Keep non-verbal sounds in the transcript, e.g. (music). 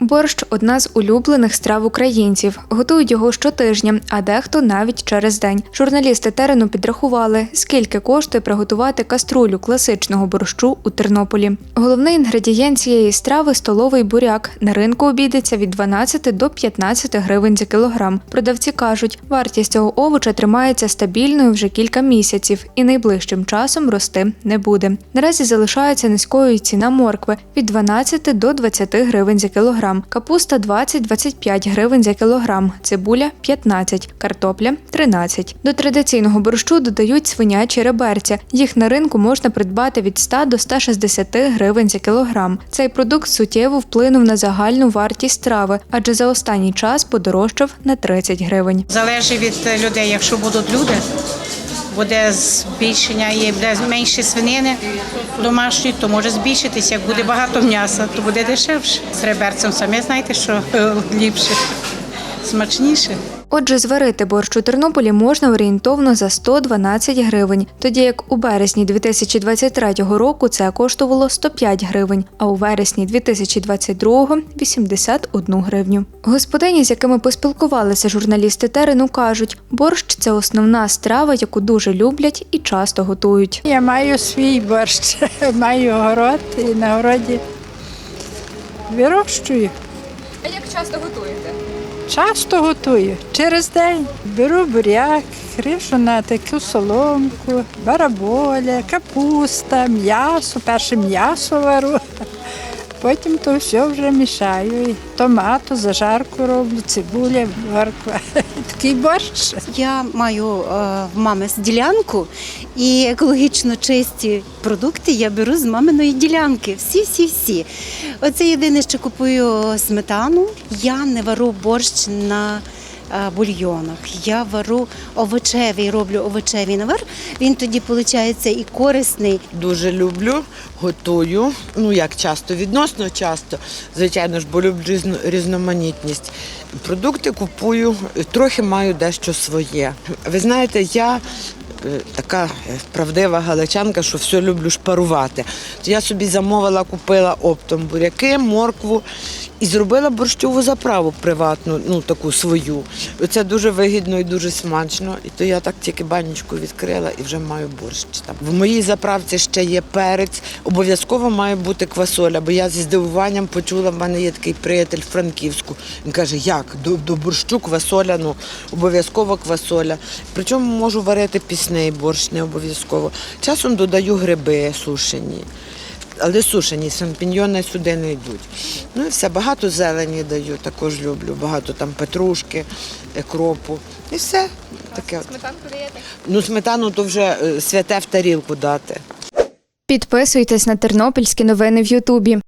Борщ одна з улюблених страв українців. Готують його щотижня, а дехто навіть через день. Журналісти терену підрахували, скільки коштує приготувати каструлю класичного борщу у Тернополі. Головний інгредієнт цієї страви столовий буряк. На ринку обійдеться від 12 до 15 гривень за кілограм. Продавці кажуть, вартість цього овоча тримається стабільною вже кілька місяців і найближчим часом рости не буде. Наразі залишається низькою ціна моркви від 12 до 20 гривень за кілограм, капуста 20-25 гривень за кілограм, цибуля 15, картопля 13. До традиційного борщу додають свинячі реберця. Їх на ринку можна придбати від 100 до 160 гривень за кілограм. Цей продукт суттєво вплинув на загальну вартість страви, адже за останній час подорожчав на 30 гривень. Залежить від людей. Якщо будуть люди, буде збільшення і буде менше свинини домашньої, то може збільшитися. Як буде багато м'яса, то буде дешевше. З реберцем самі знаєте, що е, ліпше, смачніше. Отже, зварити борщ у Тернополі можна орієнтовно за 112 гривень, тоді як у березні 2023 року це коштувало 105 гривень, а у вересні 2022 – 81 гривню. Господині, з якими поспілкувалися журналісти терену, кажуть, борщ це основна страва, яку дуже люблять і часто готують. Я маю свій борщ, (laughs) маю город і на городі вирощую. А як часто готуєте? Часто готую. Через день беру буряк, кришу на таку соломку, бараболя, капуста, м'ясо, перше м'ясо вару. Потім то все вже мішаю. І Томату, зажарку роблю, цибуля, морква. (laughs) Такий борщ. Я маю е, в мами ділянку і екологічно чисті продукти я беру з маминої ділянки. Всі, всі, всі. Оце єдине, що купую сметану. Я не вару борщ на бульйонах. Я вару овочевий, роблю овочевий навар. Він тоді виходить і корисний, Дуже люблю, готую. Ну як часто, відносно часто. Звичайно ж, бо люблю різноманітність. Продукти купую, трохи маю дещо своє. Ви знаєте, я е, така е, правдива галичанка, що все люблю шпарувати. То я собі замовила, купила оптом буряки, моркву і зробила борщову заправу приватну, ну таку свою. Це дуже вигідно і дуже смачно. І то я так тільки банічку відкрила і вже маю борщ там. В моїй заправці ще є перець. Обов'язково має бути квасоля, бо я зі здивуванням почула, в мене є такий приятель Франківську. Він каже, як до, до борщу квасоля, ну обов'язково квасоля. Причому можу варити пісний борщ, не обов'язково. Часом додаю гриби сушені. Але сушені шампіньйони сюди не йдуть. Ну і все, багато зелені даю, також люблю. Багато там петрушки, е, кропу. І все таке. Сметанку даєте? Ну, сметану то вже е, святе в тарілку дати. Підписуйтесь на тернопільські новини в Ютубі.